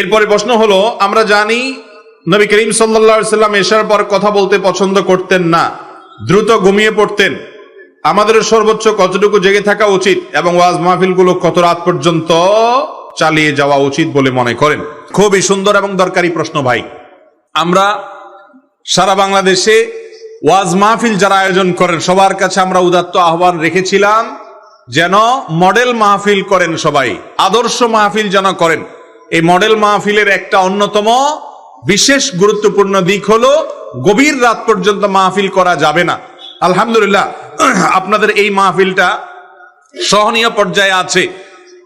এরপরে প্রশ্ন হলো, আমরা জানি নবী করিম সাল্লা সাল্লাম এসার পর কথা বলতে পছন্দ করতেন না, দ্রুত ঘুমিয়ে পড়তেন। আমাদের সর্বোচ্চ কতটুকু জেগে থাকা উচিত এবং ওয়াজ মাহফিলগুলো কত রাত পর্যন্ত চালিয়ে যাওয়া উচিত বলে মনে করেন? খুবই সুন্দর এবং দরকারি প্রশ্ন ভাই। আমরা সারা বাংলাদেশে ওয়াজ মাহফিল যারা আয়োজন করেন, সবার কাছে আমরা উদাত্ত আহ্বান রেখেছিলাম, যেন মডেল মাহফিল করেন সবাই, আদর্শ মাহফিল যেন করেন। এই মডেল মাহফিলের একটা অন্যতম বিশেষ গুরুত্বপূর্ণ দিক হলো, গভীর রাত পর্যন্ত মাহফিল করা যাবে না। আলহামদুলিল্লাহ, আপনাদের এই মাহফিলটা সহনীয় পর্যায়ে আছে।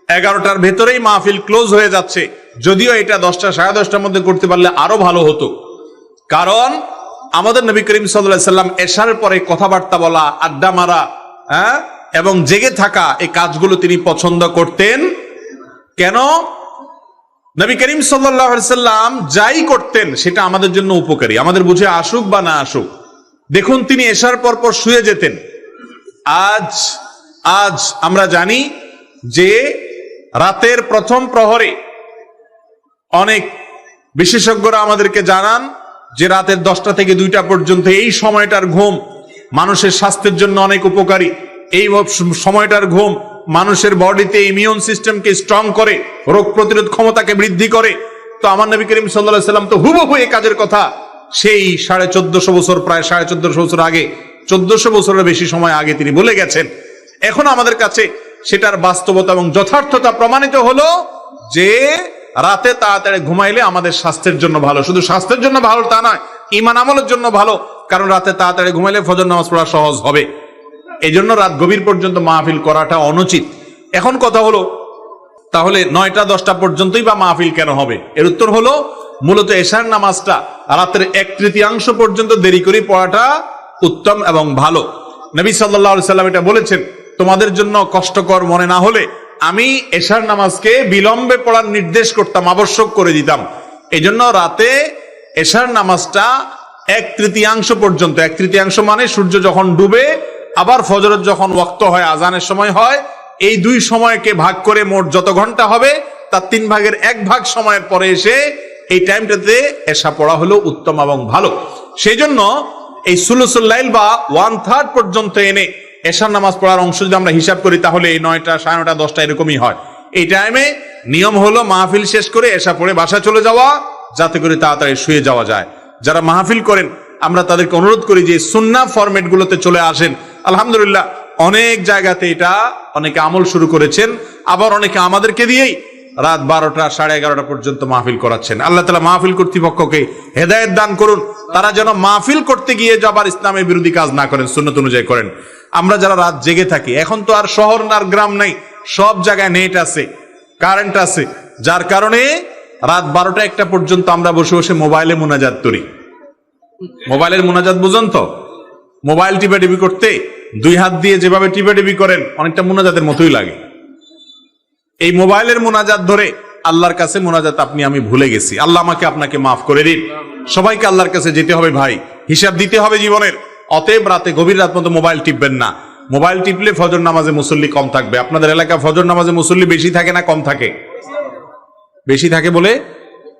এগারোটার ভেতরেই মাহফিল ক্লোজ হয়ে যাচ্ছে। যদিও এটা দশটা, সাড়ে দশটার মধ্যে করতে পারলে আরও ভালো হতো। কারণ, আমাদের নবী করিম সাল্লাহ সাল্লাম এশার পরে কথাবার্তা বলা, আড্ডা মারা হ্যাঁ এবং জেগে থাকা এই কাজগুলো তিনি পছন্দ করতেন। কেন? নবী করিম সাল্লাম যাই করতেন, সেটা আমাদের জন্য উপকারী। আমাদের বুঝে আসুক বা না আসুক। দেখুন, তিনি এশার পর পর শুয়ে যেতেন। আজ আজ আমরা জানি যে রাতের প্রথম প্রহরে অনেক বিশেষজ্ঞরা আমাদেরকে জানান যে রাতের দশটা থেকে দুইটা পর্যন্ত এই সময়টার ঘুম মানুষের স্বাস্থ্যের জন্য অনেক উপকারী। এই সময়টার ঘুম মানুষের বডিতে ইমিউন সিস্টেমকে স্ট্রং করে, রোগ প্রতিরোধ ক্ষমতাকে বৃদ্ধি করে, তো আমার নবী করিম সাল্লাহ সাল্লাম তো হুবহু এই কাজের কথা। সেই সাড়ে চোদ্দশো বছর, প্রায় সাড়ে চোদ্দশো বছর আগে, চোদ্দশো বছরের বেশি সময় আগে তিনি বলে গেছেন। এখন আমাদের কাছে সেটার বাস্তবতা এবং যথার্থতা প্রমাণিত হলো যে, রাতে তাড়াতাড়ি ঘুমাইলে আমাদের স্বাস্থ্যের জন্য ভালো। শুধু স্বাস্থ্যের জন্য ভালো তা নয় ইমান আমলের জন্য ভালো। কারণ রাতে তাড়াতাড়ি ঘুমাইলে ফজর নামাজ পড়া সহজ হবে। এই জন্য রাত গভীর পর্যন্ত মাহফিল করাটা অনুচিত। এখন কথা হলো, তাহলে নয়টা, দশটা পর্যন্তই বা মাহফিল কেন হবে? এর উত্তর হলো, মূলত এশার নামাজটা রাতের এক তৃতীয়াংশ পর্যন্ত দেরি করে পড়াটা উত্তম এবং ভালো। নবী সাল্লাহ সাল্লাম এটা বলেছেন, তোমাদের জন্য কষ্টকর মনে না হলে আমি এশার নামাজকে বিলম্বে পড়ার নির্দেশ করতাম, আবশ্যক করে দিতাম। এই জন্য রাতে এশার নামাজটা এক তৃতীয়াংশ পর্যন্ত, এক তৃতীয়াংশ মানে সূর্য যখন ডুবে আবার ফজরের যখন ওক্ত হয়, আজানের সময় হয়, এই দুই সময়কে ভাগ করে মোট যত ঘণ্টা হবে, তার তিন ভাগের এক ভাগ সময়ের পরে এসে এই টাইমটাতে এসা পড়া হলো উত্তম এবং ভালো। সেই জন্য এই সুলুসুল্লাইল বা ওয়ান থার্ড পর্যন্ত এনে এশার নামাজ পড়ার অংশ যদি আমরা হিসাব করি, তাহলে এই নয়টা, সাড়ে নটা দশটা এরকমই হয়। এই টাইমে নিয়ম হলো মাহফিল শেষ করে এসা পড়ে বাসা চলে যাওয়া, যাতে করে তাড়াতাড়ি শুয়ে যাওয়া যায়। যারা মাহফিল করেন, আমরা তাদেরকে অনুরোধ করি যে সুন্না ফরম্যাট গুলোতে চলে আসেন। আলহামদুলিল্লাহ, অনেক জায়গাতে এটা অনেকে আমল শুরু করেছেন, আবার অনেকে আমাদেরকে দিয়েই রাত বারোটা, সাড়ে এগারোটা পর্যন্ত মাহফিল করাচ্ছেন। আল্লাহ তালা মাহফিল কর্তৃপক্ষকে হেদায়ত দান করুন, তারা যেন মাহফিল করতে গিয়ে যাবার ইসলামের বিরোধী কাজ না করেন, সুন্নত অনুযায়ী করেন। আমরা যারা রাত জেগে থাকি, এখন তো আর শহর আর গ্রাম নাই, সব জায়গায় নেট আছে, কারেন্ট আছে, যার কারণে রাত বারোটা একটা পর্যন্ত আমরা বসে বসে মোবাইলে মোনাজাত করি। মোবাইলের মোনাজাত বুঝুন তো? মোবাইল টিপে টিপি করতে দুই হাত দিয়ে যেভাবে টিপে টিপি করেন, অনেকটা মোনাজাতের মতোই লাগে। এই মোবাইলের মোনাজাত ধরে আল্লাহর কাছে মোনাজাত আপনি, আমি ভুলে গেছি। আল্লাহ আমাকে আপনাকে মাফ করে দিন। সবাইকে আল্লাহর কাছে যেতে হবে ভাই। হিসাব দিতে হবে জীবনের। অতএব রাতে গভীর রাত মতো মোবাইল টিপবেন না। মোবাইল টিপলে ফজর নামাজে মুসল্লি কম থাকবে। আপনাদের এলাকা ফজর নামাজে মুসল্লি বেশি থাকে না, কম থাকে? বেশি থাকে বলে?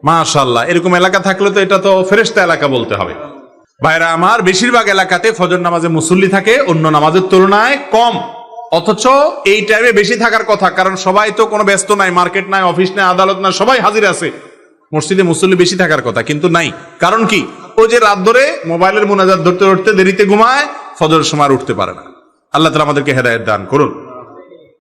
মাশাল্লাহ এরকম এলাকা থাকলে তো এটা তো ফেরেস্তা এলাকা বলতে হবে। ভাইরা আমার বেশিরভাগ এলাকাতে ফজর নামাজে মুসল্লি থাকে, অন্য নামাজের তুলনায় কম। অথচ এই টাইমে বেশি থাকার কথা, কারণ সবাই তো কোনো ব্যস্ত নাই, মার্কেট নাই, অফিস নাই, আদালত নাই, সবাই হাজির আছে। মসজিদে মুসল্লি বেশি থাকার কথা, কিন্তু নাই। কারণ কি? ও যে রাত ধরে মোবাইলের মোনাজাত ধরতে ধরতে দেরিতে ঘুমায় ফজর সময় উঠতে পারে না। আল্লাহ তালা আমাদেরকে হেদায়ত দান করুন।